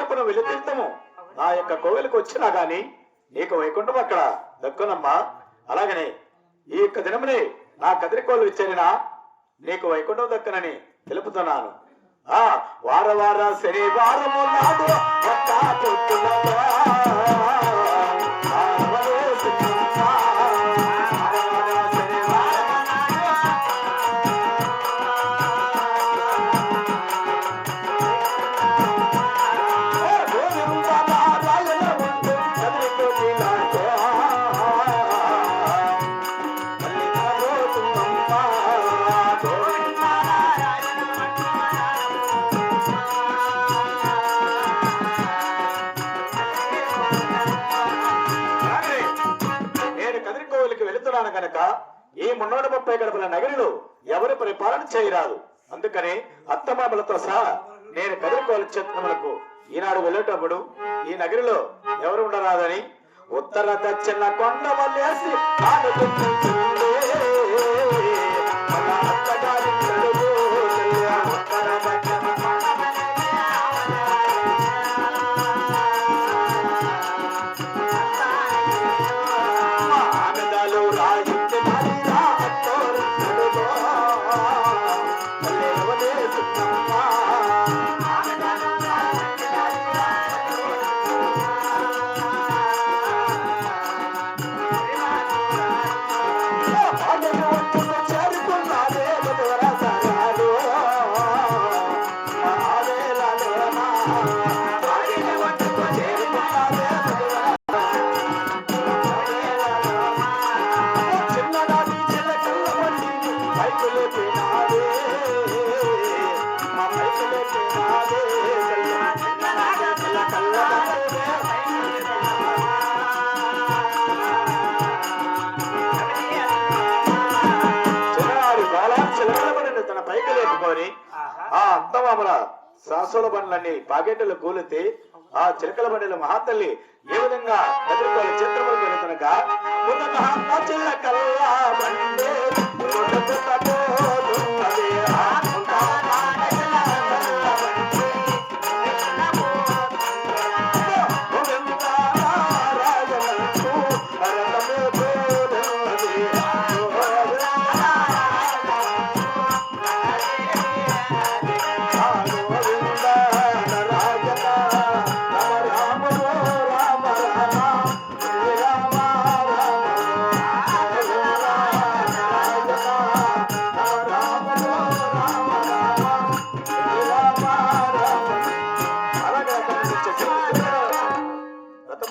వెలుతీర్థము నా యొక్క కోవెలకు వచ్చినా గాని నీకు వైకుంఠం అక్కడ దక్కునమ్మా. అలాగనే ఈ యొక్క దినమునే నా కదిరికోలు ఇచ్చేరినా నీకు వైకుంఠం దక్కనని తెలుపుతున్నాను. ఆ వార వార శనివారము నాడు వెళుతున్నాను కనుక ఈ మున్నూట ముప్పై గడపల నగరిలో ఎవరు పరిపాలన చేయరాదు అందుకని అత్తమామలతో సహా నేను కదిరికోవిలి క్షేత్రములకు ఈనాడు వెళ్ళేటప్పుడు ఈ నగరిలో ఎవరు ఉండరాదని ఉత్తర దక్షిణ కొండ వల్లేసి ఆడుకుంటుండే. అత్తమామల సాసుల బండ్లన్నీ పాకెట్లు కూలితే ఆ చిలకల బండిలో మహాతల్లి ఏ విధంగా ఎదుర్కోవాలి చిత్రములు పెరుగుతునక చిలకల్ల బండి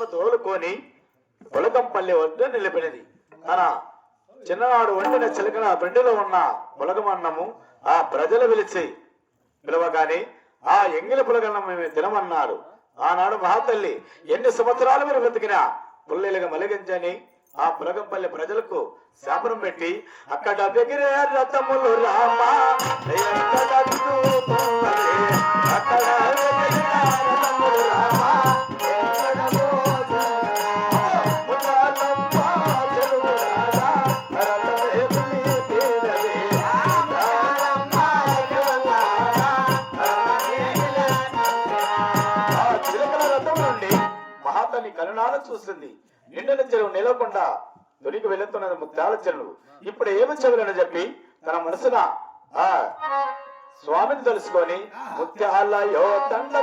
రథము తోలుకొని పొలకంపల్లి వద్ద నిలిపినది తన చిన్ననాడు వండిన చిలకన బండిలో ఉన్న పొలగమన్నము ఆ ప్రజలు పిలిచి పిలవగానే ఆ ఎంగిలి పులగన్నం మేము తినమన్నారు ఆనాడు మహాతల్లి ఎన్ని సంవత్సరాలు మీరు బ్రతికినా పుల్లెలుగా మలిగించని ఆ పులగంపల్లి ప్రజలకు శాపనం పెట్టి అక్కడ బిగిరే రథములు రామా అక్కడ దొరికి వెళుతున్నది ముత్యాల ఇప్పుడు ఏమి చెవులని చెప్పి తన మనసున ఆ స్వామిని తెలుసుకొని ముత్యాలయో దండ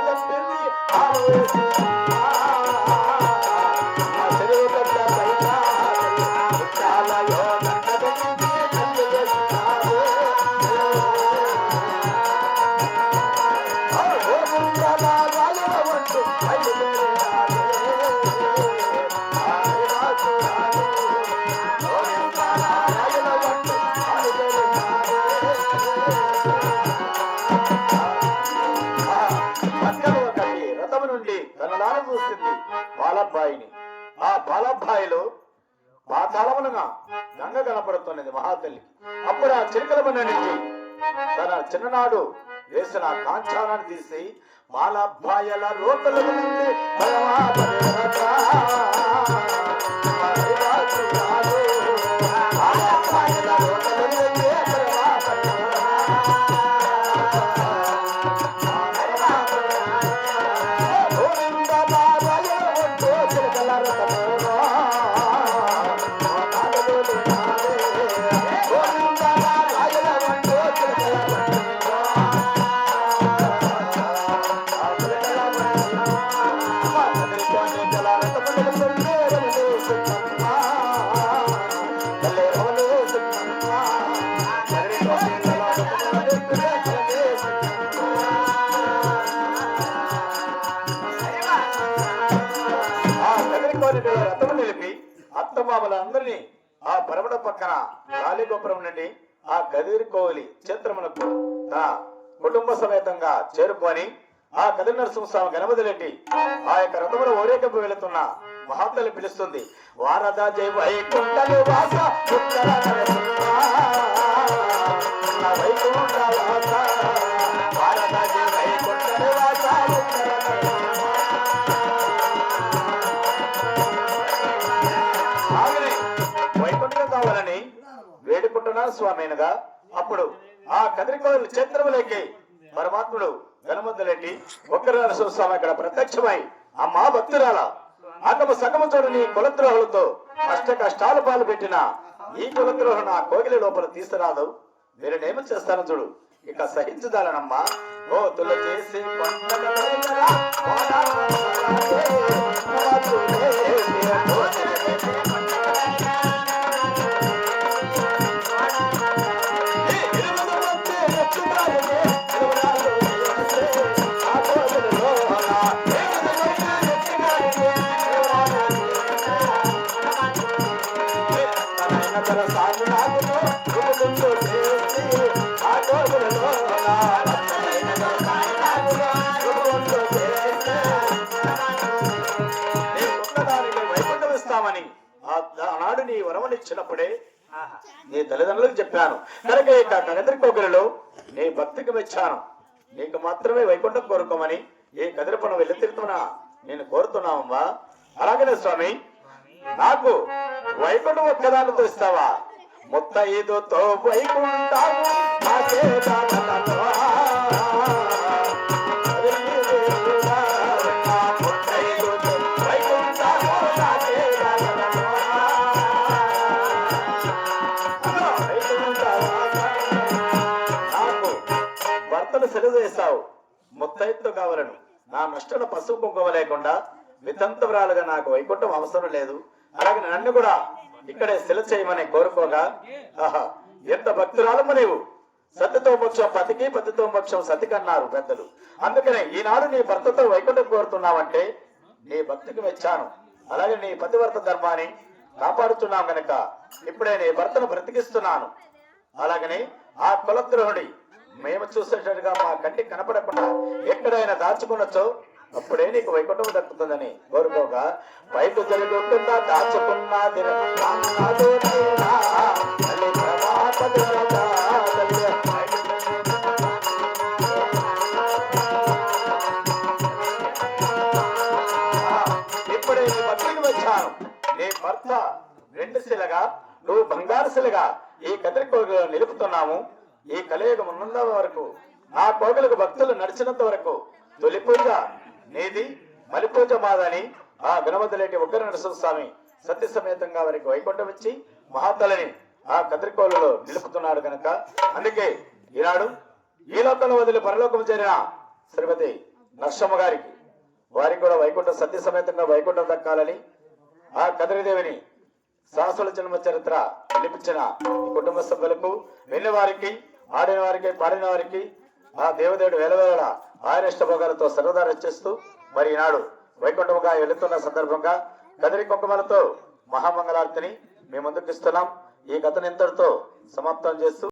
స్థాయిలో పాతాళములుగా గంగ కనపడుతున్నది మహాతల్లికి అప్పుడు ఆ చిలకల నుంచి తన చిన్ననాడు వేసిన కాంచారాన్ని తీసి బాలబ్బాయల రోడ్ల అత్తమామలందరినీ ఆ పరమడ పక్కన గాలిగోపురం నుండి ఆ గదిరి కోవిలి చిత్రమునకు నా కుటుంబ సమేతంగా చేరుకొని ఆ కదిరి నరసింహస్వామి గణపతిరెడ్డి ఆ యొక్క రథములు ఓరేకపు వెళుతున్న మహాత్మలు పిలుస్తుంది. వారద జై వైకుంఠలు వాస వేడుకుంటున్నా అప్పుడు ఆ కదిరికోలు చంద్రములకి పరమాత్ముడు గణమంతులెట్టి ఒక్కరి నరసింహస్వామి అక్కడ ప్రత్యక్షమై అమ్మా భక్తురాల అతము సగము చూడని కులద్రోహులతో కష్ట కష్టాలు పాలు పెట్టిన ఈ కులద్రోహ నా కోగిలి లోపల తీసుకురాదు మీరు చేస్తాను చూడు. ఇక సహించుదాలనమ్మా ఓ తుల చేసి వైకుంఠమిస్తామని ఆనాడు నీ వరమనిచ్చినప్పుడే నీ తల్లిదండ్రులకు చెప్పాను. కనుక ఇక కనెదరికొకరిలో నీ భక్తికి మెచ్చాను నీకు మాత్రమే వైకుంఠం కోరుకోమని ఏ కదిరిపనం వెళ్ళి తిరుగుతున్నా. నేను కోరుతున్నావమ్మా. అలాగనే స్వామి నాకు వైకుంఠం ఒక్కదానితో ఇస్తావా? ముత్తైదుతో వైకుంఠము నాకే నాకు భర్తను సెలవు చేస్తావు. ముత్తైదుతో కావాలను. నా నష్టన పసుపు కుంకుమ లేకుండా వితంతవరాలుగా నాకు వైకుంఠం అవసరం లేదు. అలాగే నన్ను కూడా ఇక్కడే శిల చేయమని కోరుకోగా. ఆహా ఎంత భక్తురాలమ్మ నీవు? సత్యతో మోక్షం పతికి పతితో మోక్షం సతికి అన్నారు పెద్దలు. అందుకనే ఈనాడు నీ భర్తతో వైకుంఠం కోరుతున్నావంటే నీ భక్తికి మెచ్చాను. అలాగే నీ పతివర్త ధర్మాన్ని కాపాడుతున్నాం గనక ఇప్పుడే నీ భర్తను బ్రతికిస్తున్నాను. అలాగని ఆ కులద్రోహుడి మేము చూసేటట్టుగా మా కంటికి కనపడకుండా ఎక్కడైనా దాచుకున్నచో అప్పుడే నీకు వైకుంఠం దక్కుతుందని కోరుకోగా. బయట జరుగుతుందా దాచుకున్నా ఇప్పుడే నీ భక్తికి వచ్చాను. నీ భర్త రెండు శిలగా నువ్వు బంగారు శిలగా ఈ కదిరి కోగులు నిలుపుతున్నాము ఈ కలియుగం ఉన్నంత వరకు ఆ కోగులకు భక్తులు నడిచినంత వరకు తొలి నీది మలిపూజ మాదని ఆ గణపతిలేటి ఉగ్ర నరసింహస్వామి సత్య సమేతంగా వారికి వైకుంఠం ఇచ్చి మహాతలని ఆ కదరికోలలో నిలుపుతున్నాడు కనుక అందుకే ఈనాడు ఈ లోకంలో వదిలి పరలోకం చేరిన శ్రీమతి నర్సమ్మ గారికి వారికి కూడా వైకుంఠ సత్య సమేతంగా వైకుంఠం దక్కాలని ఆ కదిరిదేవిని సాహసుల జన్మ చరిత్ర వినిపించిన కుటుంబ సభ్యులకు వెళ్ళిన వారికి ఆడిన వారికి పాడిన వారికి ఆ దేవదేవుడు వేలవేళ ఆయన ఇష్టభోగాలతో సర్వదా రచిస్తూ మరి ఈనాడు వైకుంఠముగా వెళుతున్న సందర్భంగా కదిరి కుంకుమలతో మహామంగళార్తిని మేము ముందుకు ఇస్తున్నాం. ఈ కథను ఇంతటితో సమాప్తం చేస్తూ